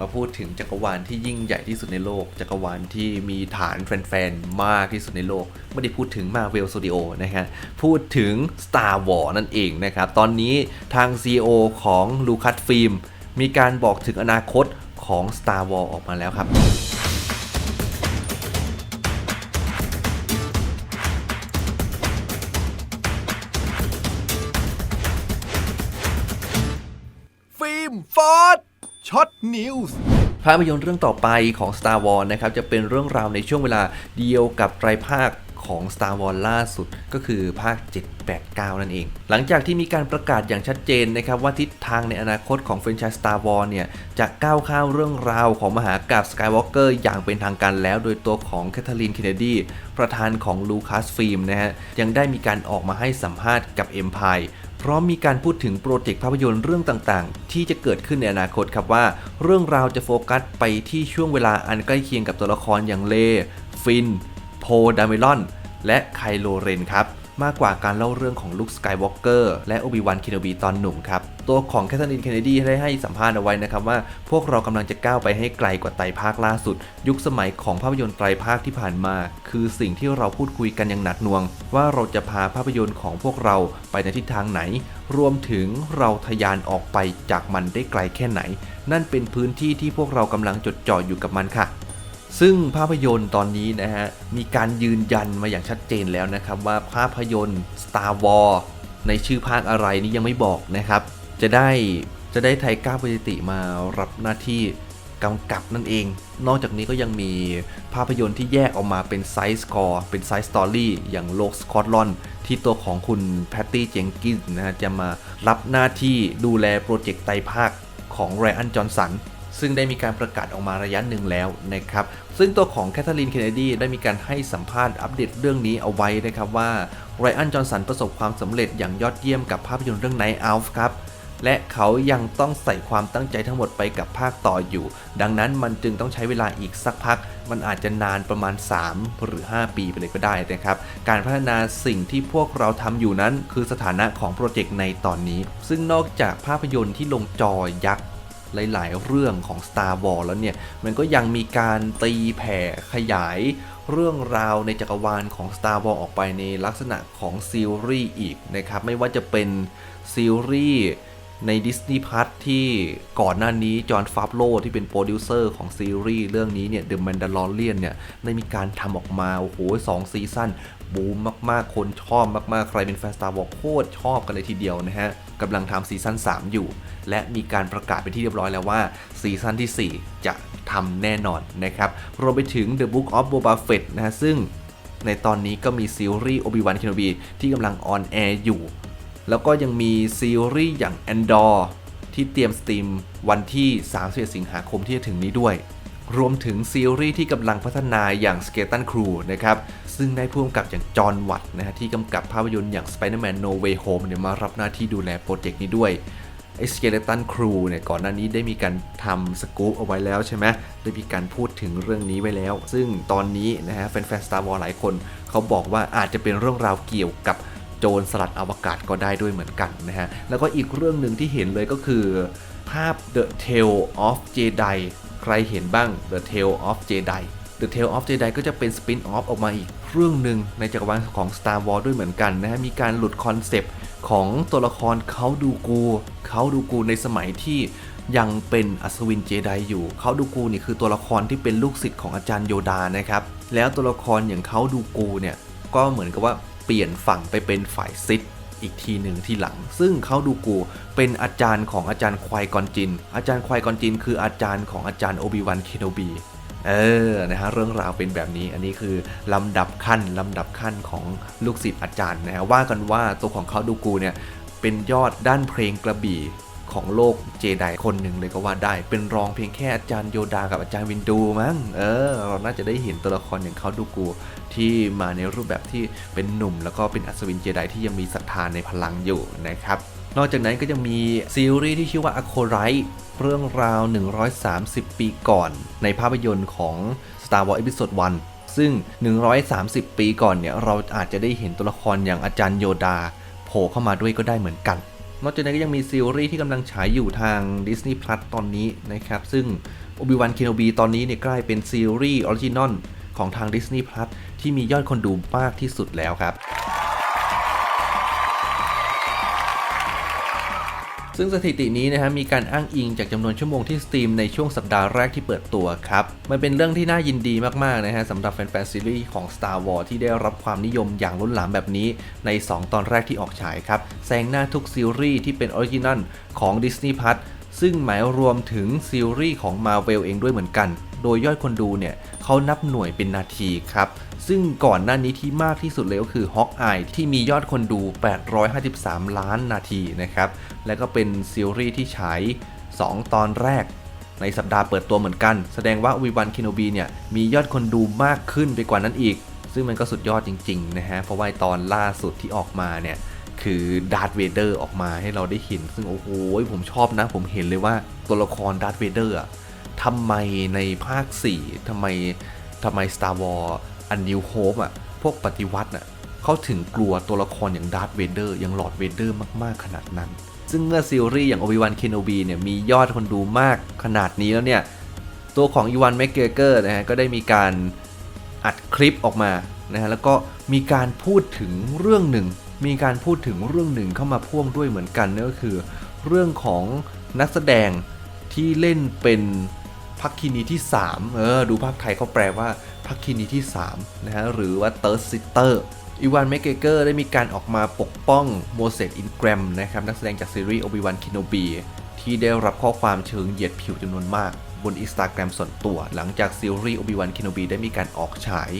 มาพูดถึงจักรวาลที่ยิ่งใหญ่ที่สุดในโลก จักรวาลที่มีฐานแฟนๆ มากที่สุดในโลก ไม่ได้พูดถึง Marvel Studio นะฮะพูดถึง Star Wars นั่นเองนะครับ ตอนนี้ทาง CEO ของ Lucasfilm มีการบอกถึงอนาคตของ Star Wars ออกมาแล้วครับ ช็อตนิวส์ภาพยนตร์เรื่องต่อไปของ Star Wars นะครับจะเป็นเรื่องราวในช่วงเวลาเดียวกับไตรภาคของ Star Wars ล่าสุดก็คือภาค 7 8 9 นั่นเอง หลังจากที่มีการประกาศอย่างชัดเจนนะครับ ว่าทิศทางในอนาคตของแฟรนไชส์ Star Wars เนี่ย จะก้าวข้ามเรื่องราวของมหากาพย์ Skywalker อย่างเป็นทางการแล้วโดยตัวของแคทเธอรีนเคนเนดีประธานของ Lucasfilm นะฮะ ยังได้มีการออกมาให้สัมภาษณ์กับ Empire พร้อมมีการพูดถึงโปรเจกต์ภาพยนตร์เรื่องต่างๆ ที่จะเกิดขึ้นในอนาคตครับว่า เรื่องราวจะโฟกัสไปที่ช่วงเวลาอันใกล้เคียงกับตัวละครอย่างเล ฟิน โพดามิลอน และไคโลเรนครับ มากกว่าการเล่าเรื่องของลุคสกายวอล์กเกอร์และโอบิวันคิโนบีตอนหนุ่มครับ ตัวของแคทเธอรีนเคนเนดีได้ให้สัมภาษณ์เอาไว้นะครับว่าพวกเรากำลังจะก้าวไปให้ไกลกว่าไตรภาคล่าสุด ยุคสมัยของภาพยนตร์ไตรภาคที่ผ่านมา คือสิ่งที่เราพูดคุยกันอย่างหนักหน่วง ว่าเราจะพาภาพยนตร์ของพวกเราไปในทิศทางไหน รวมถึงเราทะยานออกไปจากมันได้ไกลแค่ไหน นั่นเป็นพื้นที่ที่พวกเรากำลังจดจ่ออยู่กับมันค่ะซึ่งภาพยนตร์ตอนนี้นะฮะ มีการยืนยันมาอย่างชัดเจนแล้วนะครับว่าภาพยนตร์ Star Wars ในชื่อภาคอะไรนี่ยังไม่บอกนะครับ จะได้จะได้ไทก้าปฏิติมารับหน้าที่กำกับนั่นเอง นอกจากนี้ก็ยังมีภาพยนตร์ที่แยกออกมาเป็นไซส์สกอร์เป็นไซส์สตอรี่อย่างโลกสกอตลอนที่ตัวของคุณแพตตี้เจงกินส์นะฮะจะมารับหน้าที่ดูแลโปรเจกต์ไตภาคของไรอันจอห์นสันซึ่งได้มีการประกาศออกมาระยะหนึ่งแล้วนะครับ ซึ่งตัวของแคทเธอรีน เคนเนดีได้มีการให้สัมภาษณ์อัปเดตเรื่องนี้เอาไว้นะครับว่าไรอันจอห์นสันประสบความสำเร็จอย่างยอดเยี่ยมกับภาพยนตร์เรื่อง Night Out ครับ และเขายังต้องใส่ความตั้งใจทั้งหมดไปกับภาคต่ออยู่ ดังนั้นมันจึงต้องใช้เวลาอีกสักพัก มันอาจจะนานประมาณ 3 หรือ 5 ปีไปเลยก็ได้นะครับ การพัฒนาสิ่งที่พวกเราทำอยู่นั้น คือสถานะของโปรเจกต์ในตอนนี้ ซึ่งนอกจากภาพยนตร์ที่ลงจอยักษ์หลาย ๆ เรื่องของ Star Wars แล้วเนี่ย มันก็ยังมีการตีแผ่ขยายเรื่องราวในจักรวาลของ Star Wars ออกไปในลักษณะของซีรีส์อีกนะครับ ไม่ว่าจะเป็นซีรีส์ ใน Disney Plus ที่ก่อนหน้านี้จอห์นฟาบโลที่เป็นโปรดิวเซอร์ของซีรีส์เรื่องนี้เนี่ย The Mandalorian เนี่ย ได้มีการทำออกมา โอ้โหสองซีซั่นบูมมากๆ คนชอบมากๆ ใครเป็นแฟน Star Wars โคตรชอบกันเลยทีเดียวนะฮะกำลังทำซีซั่น3 อยู่ และมีการประกาศเป็นที่เรียบร้อยแล้วว่าซีซั่นที่ 4 จะทำแน่นอนนะครับรวมไปถึง The Book of Boba Fett นะฮะซึ่งในตอนนี้ก็มีซีรีส์ Obi-Wan Kenobi ที่กำลังออนแอร์อยู่ แล้วก็ยังมีซีรีส์อย่าง Andor ที่เตรียมสตรีมวันที่ 31 สิงหาคมที่จะถึงนี้ด้วย รวมถึงซีรีส์ที่กำลังพัฒนาอย่าง s k e l e t o n Crew นะครับ ซึ่งได้พ่วงกับอย่างจอห์นวัตนะฮะที่กำกับภาพยนตร์อย่าง Spider-Man No Way Home เนี่ยมารับหน้าที่ดูแลโปรเจกต์นี้ด้วยไอ้ Skeleton Crew เนี่ยก่อนหน้านี้ได้มีการทำสกู๊ปเอาไว้แล้วใช่ไหมได้มีการพูดถึงเรื่องนี้ไว้แล้ว ซึ่งตอนนี้นะฮะแฟนๆ Star Wars หลายคน เขาบอกว่าอาจจะเป็นเรื่องราวเกี่ยวกับ โจรสลัดอวกาศก็ได้ด้วยเหมือนกันนะฮะ แล้วก็อีกเรื่องหนึ่งที่เห็นเลยก็คือ ภาพ The Tale of Jedi ใครเห็นบ้าง The Tale of Jedi The Tale of Jedi ก็จะเป็นสปินออฟออกมาอีกเรื่องหนึ่งในจักรวาลของ Star Wars ด้วยเหมือนกันนะฮะ มีการหลุดคอนเซปต์ของตัวละครเขาดูกูเขาดูกูในสมัยที่ยังเป็นอัศวินเจไดอยู่ เขาดูกูนี่คือตัวละครที่เป็นลูกศิษย์ของอาจารย์โยดานะครับ แล้วตัวละครอย่างเขาดูกูเนี่ยก็เหมือนกับว่า เปลี่ยนฝั่งไปเป็นฝ่ายซิดอีกทีหนึ่งที่หลัง ซึ่งเขาดูกูเป็นอาจารย์ของอาจารย์ควายกอนจิน อาจารย์ควายกอนจิน คืออาจารย์ของอาจารย์โอบิวันเคโนบี เออ นะฮะ เรื่องราวเป็นแบบนี้ อันนี้คือลำดับขั้นลำดับขั้นของลูกศิษย์อาจารย์นะฮะ ว่ากันว่าตัวของเขาดูกูเนี่ยเป็นยอดด้านเพลงกระบี่ ของโลกเจไดคนหนึ่งเลยก็ว่าได้ เป็นรองเพียงแค่อาจารย์โยดากับอาจารย์วินดูมั้ง เออ เราน่าจะได้เห็นตัวละครอย่างเขาดูกูที่มาในรูปแบบที่เป็นหนุ่ม แล้วก็เป็นอัศวินเจไดที่ยังมีศรัทธาในพลังอยู่นะครับ นอกจากนั้นก็ยังมีซีรีส์ที่ชื่อว่า a c o r i t e เรื่องราว 130 ปีก่อน ในภาพยนตร์ของ Star Wars Episode 1 ซึ่ง 130 ปีก่อนเนี่ยเราอาจจะได้เห็นตัวละครอย่างอาจารย์โยดาโผล่เข้ามาด้วยก็ได้เหมือนกัน นอกจากนั้นก็ยังมีซีรีส์ที่กำลังฉายอยู่ทาง Disney Plus ตอนนี้นะครับ ซึ่ง Obi-Wan Kenobi ตอนนี้เนี่ยกลายเป็นซีรีส์ออริจินอลของทาง Disney Plus ที่มียอดคนดูมากที่สุดแล้วครับ ซึ่งสถิตินี้นะฮะมีการอ้างอิงจากจำนวนชั่วโมงที่สตรีมในช่วงสัปดาห์แรกที่เปิดตัวครับ มันเป็นเรื่องที่น่ายินดีมากๆนะฮะสำหรับแฟนๆซีรีส์ของ Star Wars ที่ได้รับความนิยมอย่างล้นหลามแบบนี้ใน 2 ตอนแรกที่ออกฉายครับแซงหน้าทุกซีรีส์ที่เป็นออริจินัลของ Disney Plus ซึ่งหมายรวมถึงซีรีส์ของ Marvel เองด้วยเหมือนกัน โดยยอดคนดูเนี่ยเขานับหน่วยเป็นนาทีครับ ซึ่งก่อนหน้านี้ที่มากที่สุดเลยก็คือ Hawkeye ที่มียอดคนดู 853 ล้านนาทีนะครับ และก็เป็นซีรีส์ที่ฉาย 2 ตอนแรก ในสัปดาห์เปิดตัวเหมือนกัน แสดงว่าวีวันคิน o บีเนี่ยมียอดคนดูมากขึ้นไปกว่านั้นอีก ซึ่งมันก็สุดยอดจริงๆนะฮะ เพราะว่าตอนล่าสุดที่ออกมาเนี่ย คือดาร์ธเวเดอร์ออกมาให้เราได้เห็น ซึ่งโอ้โหผมชอบนะ ผมเห็นเลยว่าตัวละครดาร์ธเวเดอร์อะทำไมในภาค 4ทำไมทำไม Star Wars อันนิวโฮปอะพวกปฏิวัติอะเขาถึงกลัวตัวละครอย่างดาร์ธเวเดอร์อย่างลอร์ดเวเดอร์มาก ๆ ขนาดนั้น ซึ่งเมื่อซีรีส์อย่าง Obi-Wan Kenobi เนี่ย มียอดคนดูมากขนาดนี้แล้วเนี่ย ตัวของอีวานแมกเกเกอร์นะฮะ ก็ได้มีการอัดคลิปออกมานะฮะ แล้วก็มีการพูดถึงเรื่องหนึ่ง มีการพูดถึงเรื่องหนึ่งเข้ามาพ่วงด้วยเหมือนกันนั่นก็คือ เรื่องของนักแสดงที่เล่นเป็นพักคินีที่ 3 เออ ดูภาพไทยเขาแปลว่าพักคินีที่ 3 นะฮะ หรือว่า Third Sister อีวานแมกเกอร์ได้มีการออกมาปกป้องโมเสสอินแกรมนะครับ นักแสดงจากซีรีส์ Obi-Wan Kenobi ที่ได้รับข้อความเชิงเหยียดผิวจำนวนมาก บนอินสตาแกรมส่วนตัว หลังจากซีรีส์ Obi-Wan Kenobi ได้มีการออกฉาย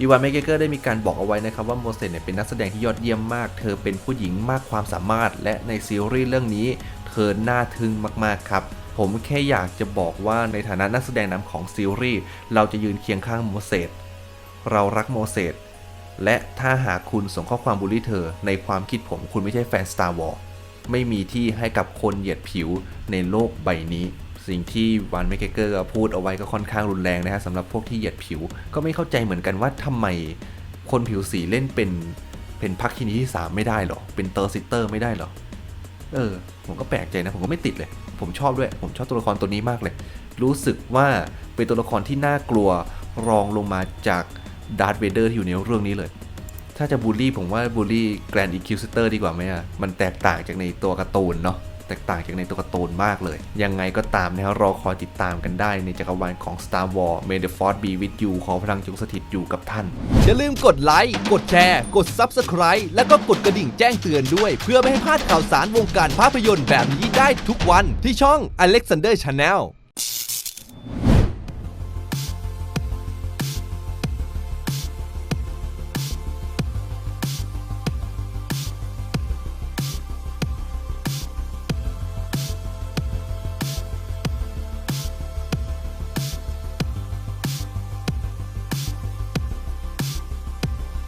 อีวานแมกเกเกอร์ได้มีการบอกเอาไว้นะครับว่าโมเสสเนี่ยเป็นนักแสดงที่ยอดเยี่ยมมาก เธอเป็นผู้หญิงมากความสามารถ และในซีรีส์เรื่องนี้ เธอน่าทึ่งมากๆครับผมแค่อยากจะบอกว่าในฐานะนักแสดงนำของซีรีส์เราจะยืนเคียงข้างโมเสสเรารักโมเสสและถ้าหากคุณส่งข้อความบูลลี่เธอ ในความคิดผมคุณไม่ใช่แฟน Star Wars ไม่มีที่ให้กับคนเหยียดผิวในโลกใบนี้ สิ่งที่วันแมกเกอร์พูดเอาไว้ก็ค่อนข้างรุนแรงนะฮะสำหรับพวกที่เหยียดผิว ก็ไม่เข้าใจเหมือนกันว่าทำไมคนผิวสีเล่นเป็นเป็นพักที่นี้ที่ 3 ไม่ได้หรอ เป็นเตอร์ซิสเตอร์ไม่ได้หรอ เออ ผมก็แปลกใจนะ ผมก็ไม่ติดเลย ผมชอบด้วย ผมชอบตัวละครตัวนี้มากเลย รู้สึกว่าเป็นตัวละครที่น่ากลัวรองลงมาจากดาร์ธเวเดอร์ที่อยู่ในเรื่องนี้เลย ถ้าจะบูลลี่ผมว่าบูลลี่แกรนด์อิคิวซิเตอร์ดีกว่าไหมอะ มันแตกต่างจากในตัวการ์ตูนเนาะ แตกต่างจากในตัวการ์ตูนมากเลย ยังไงก็ตามนะฮะรอคอยติดตามกันได้ในจักรวาลของ Star Wars May the Force be with you ขอพลังจงสถิตอยู่กับท่าน อย่าลืมกดไลค์ กดแชร์ กด Subscribe แล้วก็กดกระดิ่งแจ้งเตือนด้วย เพื่อไม่ให้พลาดข่าวสารวงการภาพยนตร์แบบนี้ได้ทุกวันที่ช่อง Alexander Channel